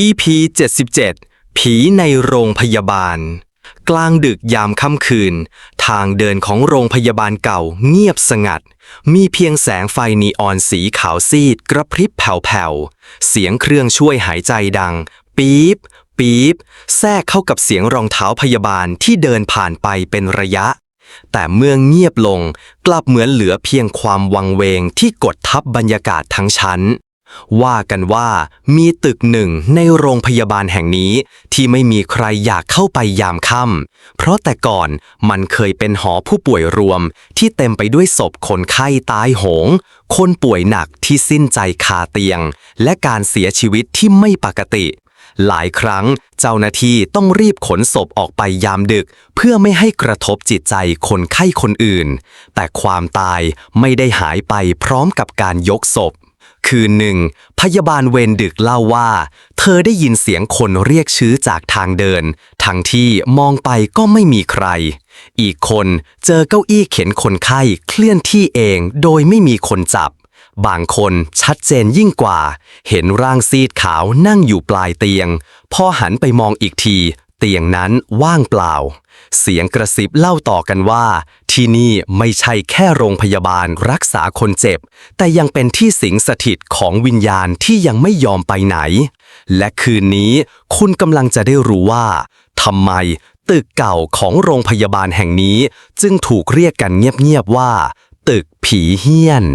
EP 77 ผีในโรงพยาบาล กลางดึกยามค่ำคืน ทางเดินของโรงพยาบาลเก่าเงียบสงัด มีเพียงแสงไฟนีออนสีขาวซีดกระพริบแผ่วๆ เสียงเครื่องช่วยหายใจดัง ปี๊บ ปี๊บ แทรกเข้ากับเสียงรองเท้าพยาบาลที่เดินผ่านไปเป็นระยะ แต่เมื่อเงียบลงกลับเหมือนเหลือเพียงความวังเวงที่กดทับบรรยากาศทั้งชั้น ว่ากันว่ามีตึกหนึ่งในโรงพยาบาลแห่งนี้ ที่ไม่มีใครอยากเข้าไปยามค่ำเพราะแต่ก่อนมันเคยเป็นหอผู้ป่วยรวม ที่เต็มไปด้วยศพคนไข้ตายโหง คนป่วยหนักที่สิ้นใจคาเตียง และการเสียชีวิตที่ไม่ปกติ หลายครั้งเจ้าหน้าที่ต้องรีบขนศพออกไปยามดึก เพื่อไม่ให้กระทบจิตใจคนไข้คนอื่น แต่ความตายไม่ได้หายไปพร้อมกับการยกศพ คืนหนึ่ง พยาบาลเวรดึกเล่าว่า เธอได้ยินเสียงคนเรียกชื่อจากทางเดิน ทั้งที่มองไปก็ไม่มีใคร อีกคนเจอเก้าอี้เข็นคนไข้เคลื่อนที่เองโดยไม่มีคนจับบางคนชัดเจนยิ่งกว่า เห็นร่างซีดขาวนั่งอยู่ปลายเตียง พอหันไปมองอีกที เตียงนั้นว่างเปล่า เสียงกระซิบเล่าต่อกันว่า ที่นี่ไม่ใช่แค่โรงพยาบาลรักษาคนเจ็บ แต่ยังเป็นที่สิงสถิตของวิญญาณที่ยังไม่ยอมไปไหน และคืนนี้คุณกำลังจะได้รู้ว่าทำไมตึกเก่าของโรงพยาบาลแห่งนี้ จึงถูกเรียกกันเงียบๆว่า ตึกผีเฮี้ยน